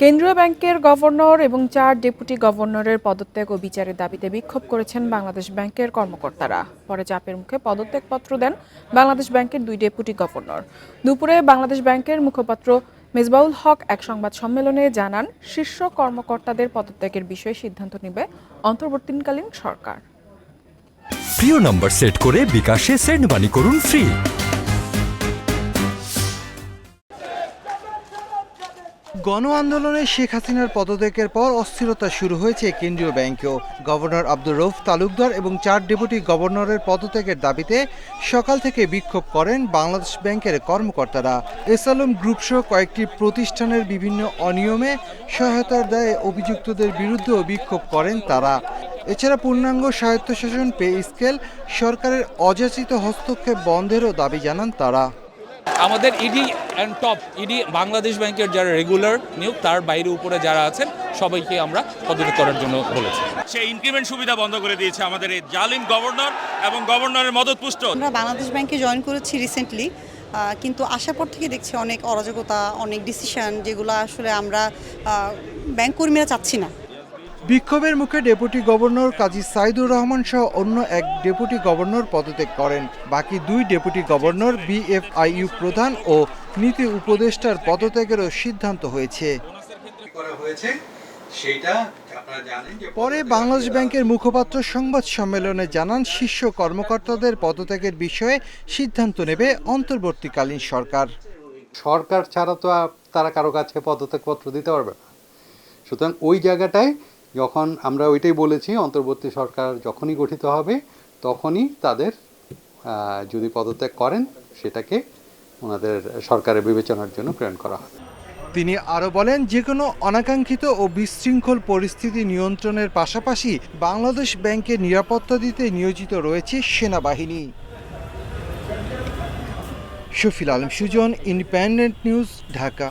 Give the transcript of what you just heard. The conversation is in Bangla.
কেন্দ্রীয় ব্যাংকের গভর্নর এবং চার ডেপুটি গভর্নরের পদত্যাগ ও বিচারের দাবিতে বিক্ষোভ করেছেন বাংলাদেশ ব্যাংকের কর্মকর্তারা। পরে চাপের মুখে পদত্যাগপত্র দেন বাংলাদেশ ব্যাংকের দুই ডেপুটি গভর্নর। দুপুরে বাংলাদেশ ব্যাংকের মুখপাত্র মেজবাউল হক এক সংবাদ সম্মেলনে জানান, শীর্ষ কর্মকর্তাদের পদত্যাগের বিষয়ে সিদ্ধান্ত নেবে অন্তর্বর্তীকালীন সরকার। প্রিয় নম্বর সেট করে বিকাশে সেন্ড করুন ফ্রি। গণ আন্দোলনে শেখ হাসিনার পদত্যাগের পর অস্থিরতা শুরু হয়েছে কেন্দ্রীয় ব্যাংকেও। গভর্নর আব্দুর রৌফ তালুকদার এবং চার ডেপুটি গভর্নরের পদত্যাগের দাবিতে সকাল থেকে বিক্ষোভ করেন বাংলাদেশ ব্যাংকের কর্মকর্তারা। এসালম গ্রুপ সহ কয়েকটি প্রতিষ্ঠানের বিভিন্ন অনিয়মে সহায়তার দায়ে অভিযুক্তদের বিরুদ্ধেও বিক্ষোভ করেন তারা। এছাড়া পূর্ণাঙ্গ স্বায়ত্তশাসন পে স্কেল সরকারের অযাচিত হস্তক্ষেপ বন্ধেরও দাবি জানান তারা। আমাদের ED and top ED Bangladesh ব্যাংকের যারা রেগুলার নিয়োগ তার বাইরে উপরে যারা আছেন সবাইকে আমরা পদত্যাগ করার জন্য বলেছি। সেই ইনক্রিমেন্ট সুবিধা বন্ধ করে দিয়েছে আমাদের এই জালিম গভর্নর এবং গভর্নরের মদতপুষ্ট। আমরা বাংলাদেশ ব্যাংকে জয়েন করেছি রিসেন্টলি কিন্তু আসার পর থেকে দেখছি অনেক অরাজকতা অনেক ডিসিশন যেগুলো আসলে আমরা ব্যাংক কর্মীরা চাচ্ছি না। বিক্ষোভের মুখে ডেপুটি গভর্নর কাজী সাইদুর রহমান সহ অন্য এক ডেপুটি গভর্নর পদত্যাগ করেন। বাকি দুই ডেপুটি গভর্নর বিএফআইইউ প্রধান ও নীতি উপদেষ্টার পদত্যাগেরও সিদ্ধান্ত হয়েছে। পরে বাংলাদেশ ব্যাংকের মুখপাত্র সংবাদ সম্মেলনে জানান, শীর্ষ কর্মকর্তাদের পদত্যাগের বিষয়ে সিদ্ধান্ত নেবে অন্তর্বর্তীকালীন সরকার। সরকার ছাড়া তো তারা কারও কাছে পদত্যাগপত্র দিতে পারবে না। সুতরাং ওই জায়গাটায় যখন আমরা ওইটাই বলেছি, অন্তর্বর্তী সরকার যখনই গঠিত হবে, তখনই তাদের যদি পদত্যাগ করেন, সেটাকে ওনাদের সরকারের বিবেচনার জন্য প্রেরণ করা হবে। তিনি আরও বলেন যে কোনো অনাকাঙ্ক্ষিত ও বিশৃঙ্খল পরিস্থিতি নিয়ন্ত্রণের পাশাপাশি বাংলাদেশ ব্যাংকের নিরাপত্তা দিতে নিয়োজিত রয়েছে সেনাবাহিনী। Shafil Alam Sujon, independent news, Dhaka.